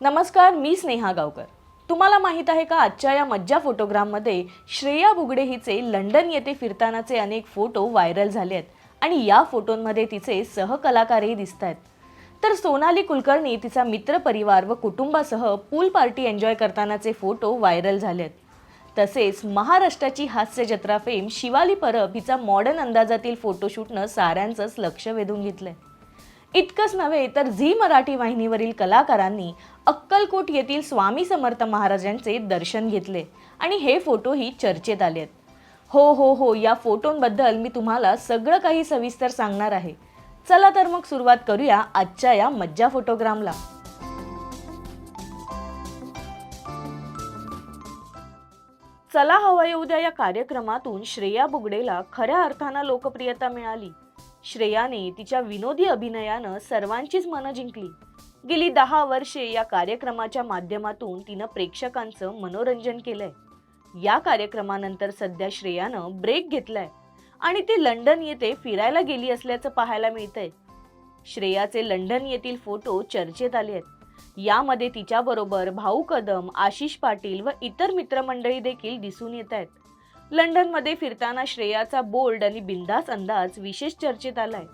नमस्कार मी स्नेहा गावकर. तुम्हाला माहीत आहे का आजच्या या मज्जा फोटोग्राममध्ये श्रेया बुगडे हिचे लंडन येथे फिरतानाचे अनेक फोटो व्हायरल झाले आहेत आणि या फोटोंमध्ये तिचे सहकलाकारही दिसत आहेत. तर सोनाली कुलकर्णी तिचा मित्रपरिवार व कुटुंबासह पूल पार्टी एन्जॉय करतानाचे फोटो व्हायरल झाले आहेत. तसेच महाराष्ट्राची हास्य जत्रा फेम शिवाली परब हिचा मॉडर्न अंदाजातील फोटोशूटनं साऱ्यांचंच लक्ष वेधून घेतलंय. इतकंच नव्हे तर झी मराठी वाहिनीवरील कलाकारांनी अक्कलकोट येथील स्वामी समर्थ महाराजांचे दर्शन घेतले आणि हे फोटोही चर्चेत आले आहेत. हो हो हो या फोटोंबद्दल मी तुम्हाला सगळं काही सविस्तर सांगणार आहे. चला तर मग सुरुवात करूया आजच्या या मज्जा फोटोग्रामला. चला हवा येऊ द्या या कार्यक्रमातून श्रेया बुगडेला खऱ्या अर्थानं लोकप्रियता मिळाली. श्रेयाने तिच्या विनोदी अभिनयानं सर्वांचीच मनं जिंकली. गेली दहा वर्षे या कार्यक्रमाच्या माध्यमातून तिनं प्रेक्षकांचं मनोरंजन केलंय. या कार्यक्रमानंतर सध्या श्रेयानं ब्रेक घेतलाय आणि ती लंडन येथे फिरायला गेली असल्याचं पाहायला मिळतंय. श्रेयाचे लंडन येथील फोटो चर्चेत आले आहेत. यामध्ये तिच्याबरोबर भाऊ कदम आशिष पाटील व इतर मित्रमंडळी देखील दिसून येत आहेत. लंडनमध्ये फिरताना श्रेयाचा बोल्ड आणि बिंदास अंदाज विशेष चर्चेत आलाय.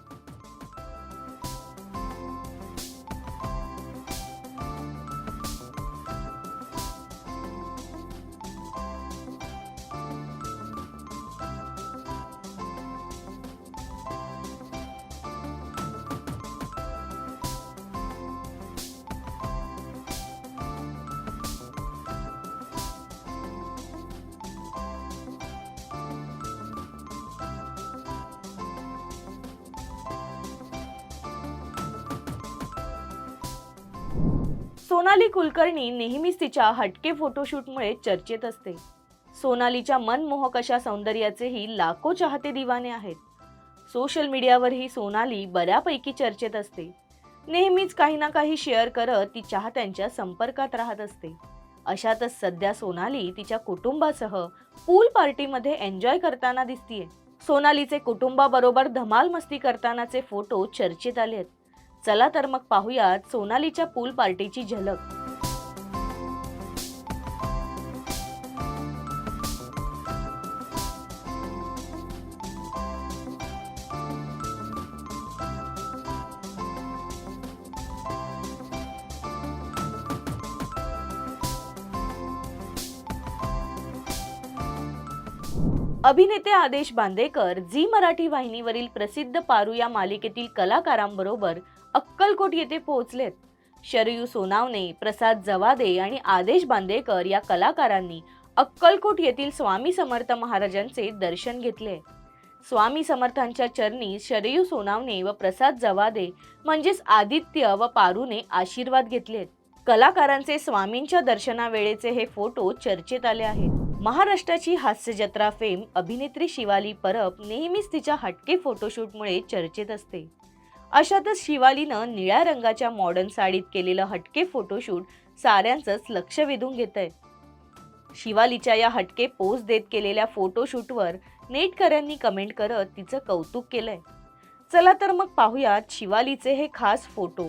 सोनाली कुलकर्णी नेहमीच तिच्या हटके फोटोशूटमुळे चर्चेत असते. सोनालीच्या मनमोहक अशा सौंदर्याचेही लाखो चाहते दिवाने आहेत. सोशल मीडियावरही सोनाली बऱ्यापैकी चर्चेत असते. नेहमीच काही ना काही शेअर करत ती चाहत्यांच्या संपर्कात राहत असते. अशातच सध्या सोनाली तिच्या कुटुंबासह पूल पार्टीमध्ये एन्जॉय करताना दिसतीये. सोनालीचे कुटुंबाबरोबर धमाल मस्ती करतानाचे फोटो चर्चेत आले आहेत चला तर मग पाहूयात सोनालीच्या पूल पार्टीची झलक. अभिनेते आदेश बांदेकर झी मराठी वाहिनीवरील प्रसिद्ध पारू या मालिकेतील कलाकारांबरोबर अक्कलकोट येथे पोहोचलेत. शरयू सोनावणे प्रसाद जवादे आणि आदेश बांदेकर या कलाकारांनी अक्कलकोट येथील स्वामी समर्थ महाराजांचे दर्शन घेतले. स्वामी समर्थांच्या चरणी शरयू सोनावणे व प्रसाद जवादे म्हणजेच आदित्य व पारूने आशीर्वाद घेतलेत. कलाकारांचे स्वामींच्या दर्शनावेळेचे हे फोटो चर्चेत आले आहेत. महाराष्ट्राची हास्य जत्रा फेम अभिनेत्री शिवाली परब नेहमीच तिच्या हटके फोटोशूटमुळे चर्चेत असते. अशातच शिवालीनं निळ्या रंगाच्या मॉडर्न साडीत केलेलं हटके फोटोशूट साऱ्यांचंच लक्ष वेधून घेत आहे शिवालीच्या या हटके पोज देत केलेल्या फोटोशूटवर नेटकऱ्यांनी कमेंट करत तिचं कौतुक केलंय. चला तर मग पाहूयात शिवालीचे हे खास फोटो